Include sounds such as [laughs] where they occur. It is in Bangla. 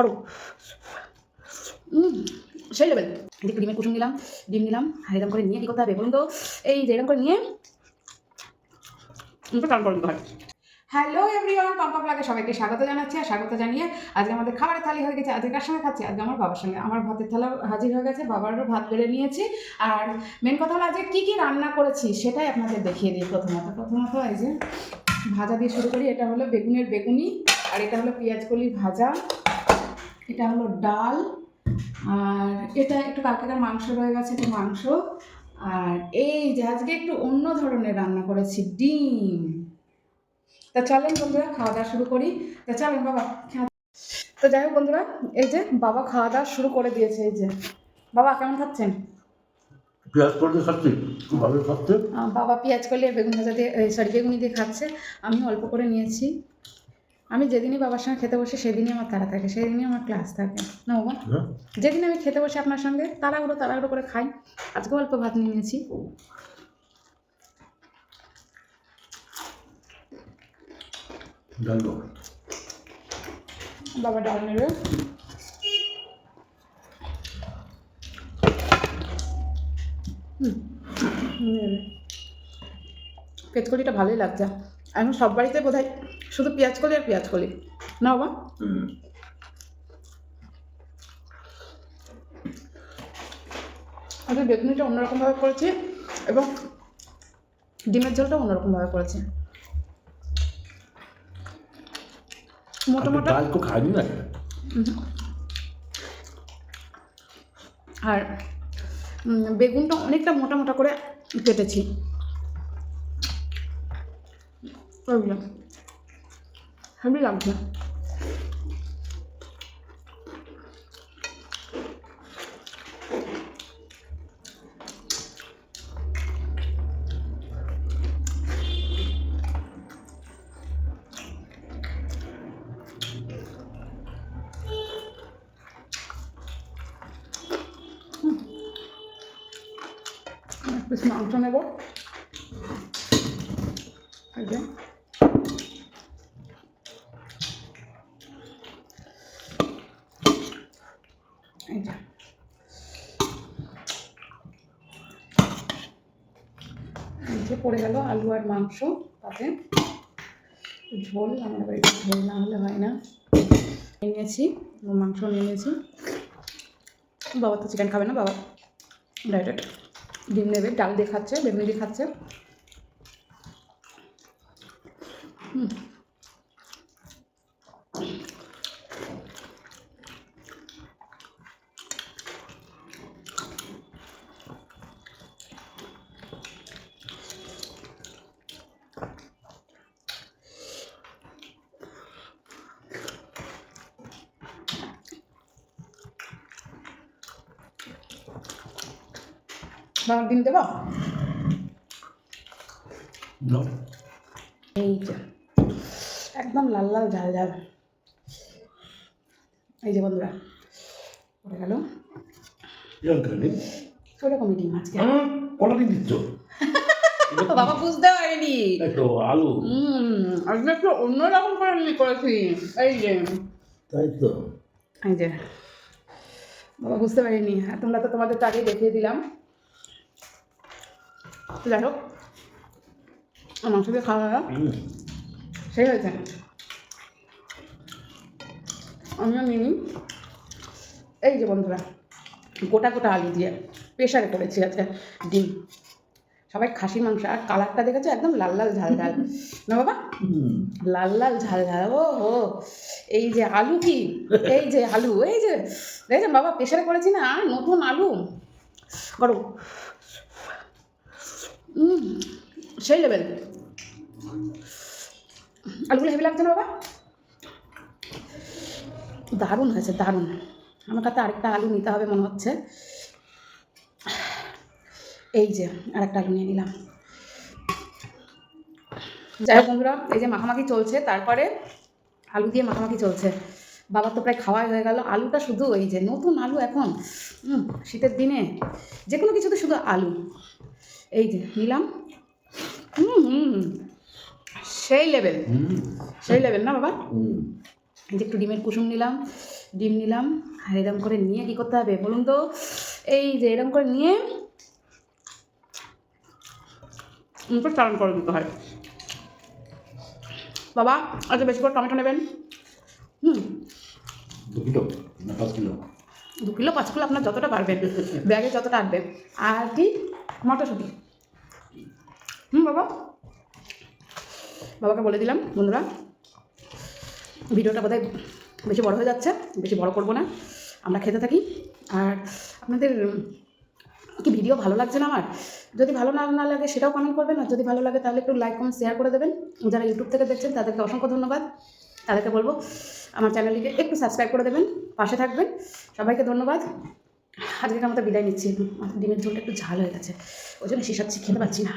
করো সেই লেভেল এদিকে ডিমের কুসুম নিলাম, ডিম নিলাম, আর এরকম করে নিয়ে কী করতে হবে বলুন তো? এই যে এরকম করে নিয়ে টান করে। দিতে হয় হ্যালো এভরিওয়ান পাম্পা প্লাগে সবাইকে স্বাগত জানাচ্ছি আর স্বাগত জানিয়ে আজকে আমাদের খাবারের থালি হয়ে গেছে আজকে কার সঙ্গে খাচ্ছি? আজকে আমার বাবার সঙ্গে। আমার ভাতের থালা হাজির হয়ে গেছে, বাবারও ভাত বেড়ে নিয়েছি। আর মেন কথা হলো আজকে কী কী রান্না করেছি সেটাই আপনাদের দেখিয়ে দিই প্রথমত। প্রথমত এই যে ভাজা দিয়ে শুরু করি, এটা হলো বেগুনের বেগুনি, আর এটা হলো পেঁয়াজ কলির ভাজা। এটা হলো ডাল আর এটা একটু কালকেকার মাংস রয়ে গেছে একটু মাংস। আর এই যে আজকে একটু অন্য ধরনের রান্না করেছি ডিম। তা চলেন বন্ধুরা খাওয়া দাওয়া শুরু করি। তা চলেন বাবা তো যাই হোক বন্ধুরা এই যে বাবা খাওয়া দাওয়া শুরু করে দিয়েছে এই যে। বাবা কেমন খাচ্ছেন? পেঁয়াজ করে খাচ্ছি ভালো খাচ্ছে। বাবা পেঁয়াজ করলে বেগুন ভাজা দিয়ে সরি বেগুনি দিয়ে খাচ্ছে। আমি অল্প করে নিয়েছি। আমি যেদিনই বাবার সঙ্গে খেতে বসে সেদিনই আমার তারা থাকে সেদিনই আমার ক্লাস থাকে। না বাবা? যেদিন আমি খেতে বসে আপনার সঙ্গে তাড়াহুড়ো তাড়াহুড়ো করে খাই। আজকেও অল্প ভাত নিয়ে নিয়েছি। বাবা ডাল নেবে। হুম, ভালোই লাগছে। এখন সব বাড়িতে বোধ হয় শুধু পেঁয়াজ কলি আর পেঁয়াজ কলি। না বাবা। আজকে বেগুনিটা অন্যরকমভাবে করেছি এবং ডিমের ঝোলটা অন্যরকমভাবে করেছি। মোটা আমি মোটা ডাল তো খাইনি না? আর বেগুনটা অনেকটা মোটা মোটা করে কেটেছি। ওইগুলো। হেভি লাগছে এক পিস মাংস নেব এই যে এই পড়ে গেল আলু আর মাংস তাতে। ঝোল আমার বাড়িতে ঝোল না হলে হয় না। নিয়েছি মাংস নিয়ে নিয়েছি। বাবা তো চিকেন খাবে না, বাবা ডাইরেক্ট ডিম নেবে, ডাল দিয়ে খাচ্ছে, বেগুনি দিয়ে খাচ্ছে। হুম। বাবা ডিম দেবো। এই যে একদম লাল লাল ঝাল ঝাল। এই যে বন্ধুরা পড়ে গেল। ওরকমই ডিম আজকে। কটা দিন দিচ্ছ? তো [laughs] বাবা বুঝতে পারিনি। তো আলু। হুম আজকে একটু অন্যরকম করে আমি করেছি। এই যে। তাই তো। এই যে। বাবা বুঝতে পারিনি। আর তোমরা তো তোমাদের তো আগেই দেখিয়ে দিলাম। তো যাই হোক আমার মাংস দিয়ে খাওয়া দাওয়া সেই হয়েছে। আমিও নিই এই যে বন্ধুরা গোটা গোটা আলু দিয়ে প্রেশারে করেছি আজকে ডিম। সবাই খাসির মাংস আর কালারটা দেখেছ? একদম লাল লাল ঝাল ঝাল। না বাবা? লাল লাল ঝাল ঝাল। ও হো এই যে আলু কি? এই যে আলু এই যে দেখেছেন বাবা? প্রেশারে করেছি না নতুন আলু। করো উম, সেই লেভেল আলুগুলো হেভি লাগছে না বাবা? দারুণ হয়েছে, দারুণ। আমার কাছে আরেকটা আলু নিতে হবে, মনে হচ্ছে। এই যে, আরেকটা আলু নিয়ে নিলাম। যাই হোক বন্ধুরা, এই যে মাখামাখি চলছে, তারপরে আলু দিয়ে মাখামাখি চলছে। বাবার তো প্রায় খাওয়াই হয়ে গেল। আলুটা শুধু এই যে নতুন আলু এখন। শীতের দিনে যে কোনো কিছুতে শুধু আলু। এই যে নিলাম। হুম হুম সেই লেভেল হুম। সেই লেভেল না বাবা? এই যে একটু ডিমের কুসুম নিলাম ডিম নিলাম আর এরকম করে নিয়ে কী করতে হবে বলুন তো? এই যে এরকম করে নিয়ে মুখে চালান করে দিতে হয়। বাবা আচ্ছা বেশি করে টমেটো নেবেন। হুম। দু কিলো পাঁচ কিলো? দু কিলো পাঁচ কিলো আপনার যতটা পারবেন ব্যাগে যতটা আসবে। আর কি? মটরশুঁটি হুম, বাবা। বাবাকে বলে দিলাম, বন্ধুরা, ভিডিওটা বোধহয় বেশি বড় হয়ে যাচ্ছে, বেশি বড় করব না। আমরা খেতে থাকি। আর আপনাদের কি ভিডিও ভালো লাগছে না আমার? যদি ভালো না না লাগে সেটাও কমেন্ট করবেন, আর যদি ভালো লাগে তাহলে একটু লাইক কমেন্ট শেয়ার করে দেবেন। যারা ইউটিউব থেকে দেখছেন, তাদেরকে অসংখ্য ধন্যবাদ। তাদেরকে বলব, আমার চ্যানেলটিকে একটু সাবস্ক্রাইব করে দেবেন, পাশে থাকবেন। সবাইকে ধন্যবাদ। আজকের মতো বিদায় নিচ্ছি ডিমের ঝোলটা একটু ঝাল হয়ে গেছে। ওই জন্য শেষাচ্ছি খেতে পারছি না।